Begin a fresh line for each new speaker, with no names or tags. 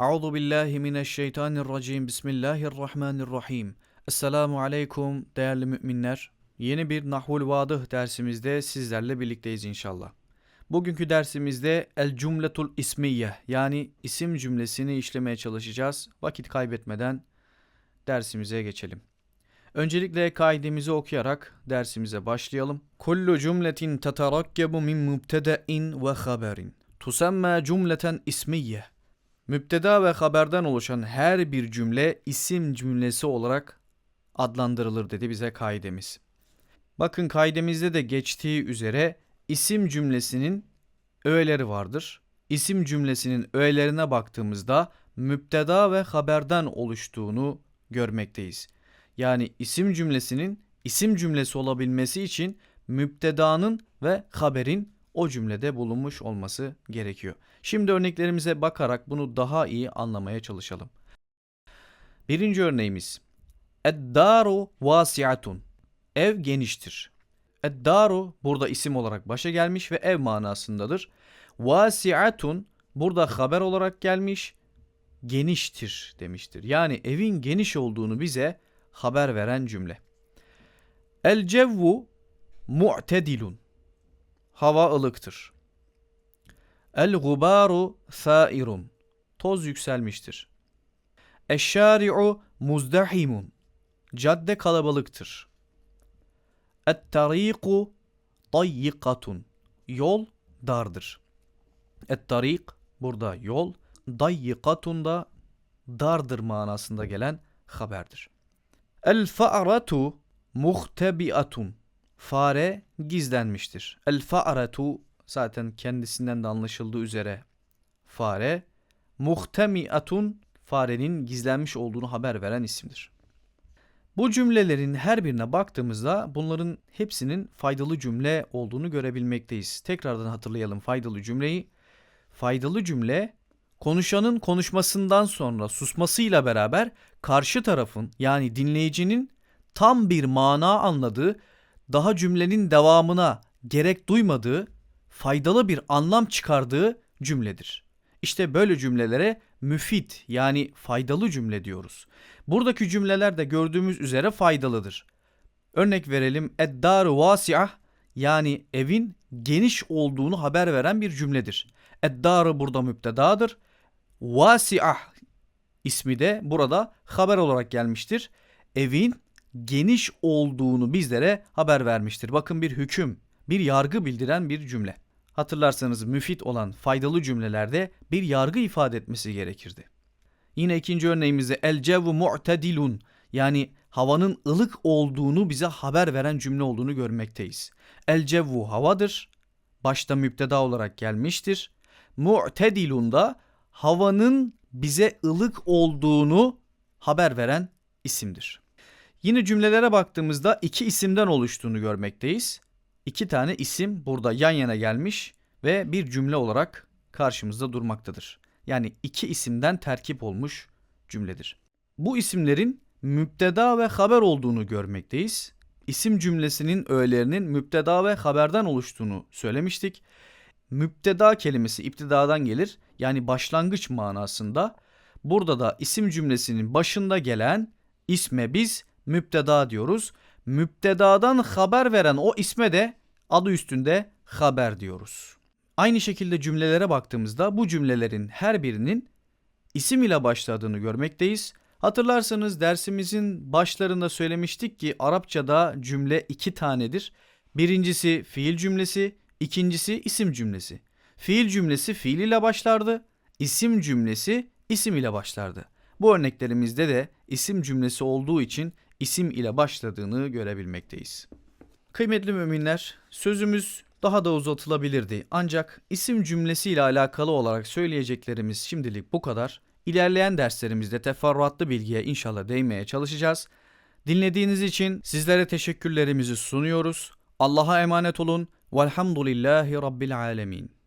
Euzu billahi mineşşeytanirracim. Bismillahirrahmanirrahim. Esselamu aleyküm değerli müminler. Yeni bir Nahvul Vadıh dersimizde sizlerle birlikteyiz inşallah. Bugünkü dersimizde el cümletul ismiye yani isim cümlesini işlemeye çalışacağız. Vakit kaybetmeden dersimize geçelim. Öncelikle kaidemizi okuyarak dersimize başlayalım. Kullu cümletin tetarakkebu min mübtede'in ve haberin. Tusamma cümleten ismiye. Müpteda ve haberden oluşan her bir cümle isim cümlesi olarak adlandırılır dedi bize kaidemiz. Bakın kaidemizde de geçtiği üzere isim cümlesinin öğeleri vardır. İsim cümlesinin öğelerine baktığımızda müpteda ve haberden oluştuğunu görmekteyiz. Yani isim cümlesinin isim cümlesi olabilmesi için müptedanın ve haberin o cümlede bulunmuş olması gerekiyor. Şimdi örneklerimize bakarak bunu daha iyi anlamaya çalışalım. Birinci örneğimiz. Eddaru vasiatun. Ev geniştir. Eddaru burada isim olarak başa gelmiş ve ev manasındadır. Vasiatun burada haber olarak gelmiş, geniştir demiştir. Yani evin geniş olduğunu bize haber veren cümle. El cevvu mu'tedilun. Hava ılıktır. El gubaru sairun. Toz yükselmiştir. Eşşari'u muzdahimun. Cadde kalabalıktır. Et-tariku dayyikatun. Yol dardır. Et-tarik burada yol, dayyikatun da dardır manasında gelen haberdir. El-fa'ratu muhtebiatun. Fare gizlenmiştir. El-fa'ratu zaten kendisinden de anlaşıldığı üzere fare. Muhtemiatun farenin gizlenmiş olduğunu haber veren isimdir. Bu cümlelerin her birine baktığımızda bunların hepsinin faydalı cümle olduğunu görebilmekteyiz. Tekrardan hatırlayalım faydalı cümleyi. Faydalı cümle konuşanın konuşmasından sonra susmasıyla beraber karşı tarafın yani dinleyicinin tam bir mana anladığı, daha cümlenin devamına gerek duymadığı, faydalı bir anlam çıkardığı cümledir. İşte böyle cümlelere müfit yani faydalı cümle diyoruz. Buradaki cümleler de gördüğümüz üzere faydalıdır. Örnek verelim eddaru vasi'ah yani evin geniş olduğunu haber veren bir cümledir. Eddarı burada müptedadır. Vasi'ah ismi de burada haber olarak gelmiştir. Evin geniş olduğunu bizlere haber vermiştir. Bakın bir hüküm, bir yargı bildiren bir cümle. Hatırlarsanız müfit olan faydalı cümlelerde bir yargı ifade etmesi gerekirdi. Yine ikinci örneğimizde el cevvu mu'tedilun yani havanın ılık olduğunu bize haber veren cümle olduğunu görmekteyiz. El cevvu havadır. Başta müpteda olarak gelmiştir. Mu'tedilun da havanın bize ılık olduğunu haber veren isimdir. Yine cümlelere baktığımızda iki isimden oluştuğunu görmekteyiz. İki tane isim burada yan yana gelmiş ve bir cümle olarak karşımızda durmaktadır. Yani iki isimden terkip olmuş cümledir. Bu isimlerin müpteda ve haber olduğunu görmekteyiz. İsim cümlesinin öğelerinin müpteda ve haberden oluştuğunu söylemiştik. Müpteda kelimesi iptidadan gelir yani başlangıç manasında. Burada da isim cümlesinin başında gelen isme biz müpteda diyoruz. Müptedadan haber veren o isme de adı üstünde haber diyoruz. Aynı şekilde cümlelere baktığımızda bu cümlelerin her birinin isim ile başladığını görmekteyiz. Hatırlarsanız dersimizin başlarında söylemiştik ki Arapçada cümle iki tanedir. Birincisi fiil cümlesi, ikincisi isim cümlesi. Fiil cümlesi fiil ile başlardı, isim cümlesi isim ile başlardı. Bu örneklerimizde de isim cümlesi olduğu için isim ile başladığını görebilmekteyiz. Kıymetli müminler, sözümüz daha da uzatılabilirdi. Ancak isim cümlesi ile alakalı olarak söyleyeceklerimiz şimdilik bu kadar. İlerleyen derslerimizde teferruatlı bilgiye inşallah değinmeye çalışacağız. Dinlediğiniz için sizlere teşekkürlerimizi sunuyoruz. Allah'a emanet olun. Velhamdülillahi Rabbil Alemin.